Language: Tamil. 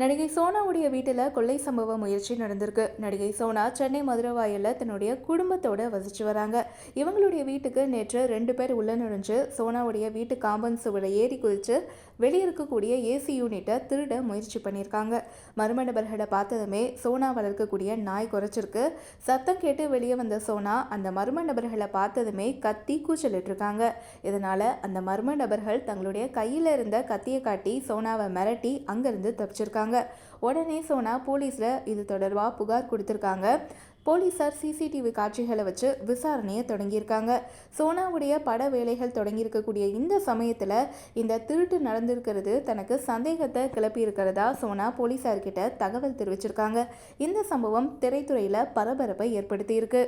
நடிகை சோனாவுடைய வீட்டில் கொள்ளை சம்பவ முயற்சி நடந்திருக்கு. நடிகை சோனா சென்னை மதுரவாயில் தன்னுடைய குடும்பத்தோடு வசிச்சு வராங்க. இவங்களுடைய வீட்டுக்கு நேற்று ரெண்டு பேர் உள்ள நுழைஞ்சு சோனாவுடைய வீட்டு காம்பன் சுவரை ஏறி குதித்து வெளியே இருக்கக்கூடிய ஏசி யூனிட்டை திருட முயற்சி பண்ணியிருக்காங்க. மர்ம நபர்களை பார்த்ததுமே சோனா வளர்க்கக்கூடிய நாய் குறைச்சிருக்கு. சத்தம் கேட்டு வெளியே வந்த சோனா அந்த மர்ம நபர்களை பார்த்ததுமே கத்தி கூச்சலிட்டு இருக்காங்க அந்த மர்ம நபர்கள் தங்களுடைய கையில் இருந்த கத்தியை காட்டி சோனாவை மிரட்டி அங்கேருந்து தப்பிச்சிருக்காங்க. உடனே சோனா போலீஸில் இது தொடர்பாக புகார் கொடுத்துருக்காங்க. போலீஸார் சிசிடிவி காட்சிகளை வச்சு விசாரணையை தொடங்கியிருக்காங்க. சோனாவுடைய பட வேலைகள் தொடங்கியிருக்கக்கூடிய இந்த சமயத்தில் இந்த திருட்டு நடந்திருக்கிறது தனக்கு சந்தேகத்தை கிளப்பியிருக்கிறதா சோனா போலீஸார்கிட்ட தகவல் தெரிவிச்சிருக்காங்க. இந்த சம்பவம் திரைத்துறையில் பரபரப்பை ஏற்படுத்தியிருக்கு.